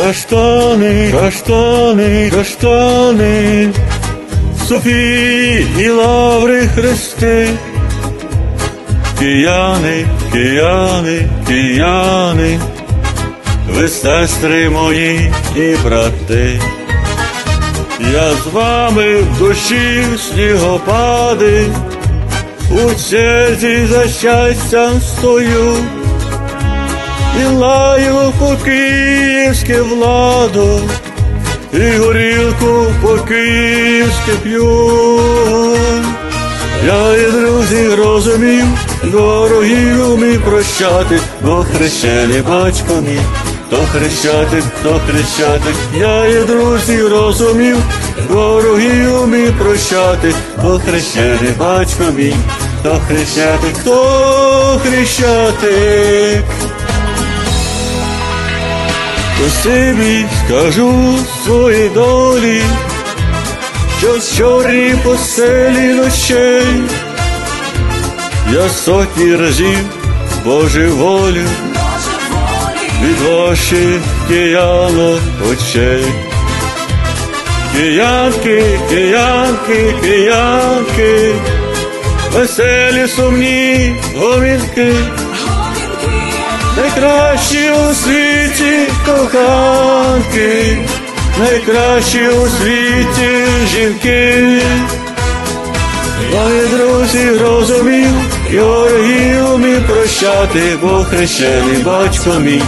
Каштани, каштани, каштани, Софії і лаври хрести. Кияни, кияни, кияни, ви сестри мої і брати. Я з вами в душі снігопади, у черзі за щастям стою і лаю по київське владу, і горілку по київське п'ю. Я і друзі розумів, дорогі умій прощати, бо хрещений батько то хрещатик, то хрещатик, я і друзі розумів, дорогі умій прощати, бо хрещений батько мій, то хрещатик, то хрещатик. Спасибі скажу своїй долі, що з чорні поселі ночей я сотні разів божеволю від ваших киянок очей. Киянки, киянки, киянки, веселі сумні гомінки, найкращі у світі коханки, найкращі у світі жінки. Мої друзі розумів, Георгію мій прощати, бо хрещений батько мій,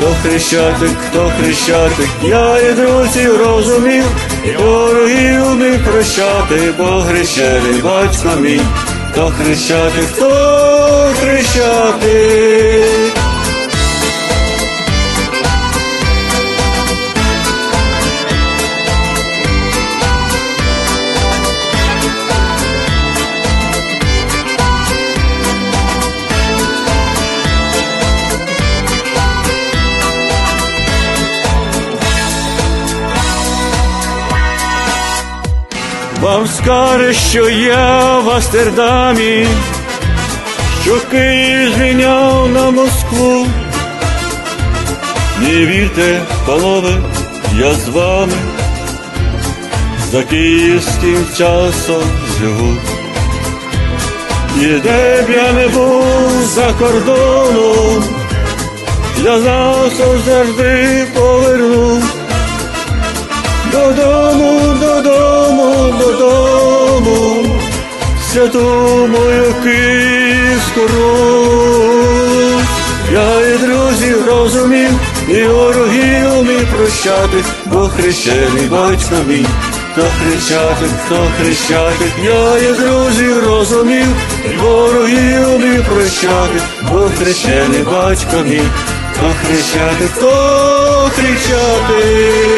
то хрещатик, то хрещатик, я і друзі розумів, Георгію мій прощати, бо хрещений батько мій, то хрещатик, то хрещатик. Вам скаже, що я в Амстердамі, що Київ звіняв на Москву. Не вірте, панове, я з вами за київським часом живу. І де б я не був за кордоном, я знав, завжди поверну. Додому, додому, святу київську Русь. Я і друзі розумів, і ворогів умів прощати, бо хрещений батько мій, то хрещатик, то хрещатик, я і друзі розумів, і ворогів умів прощати, бо хрещений батько мій, то хрещатик, то хрещатик.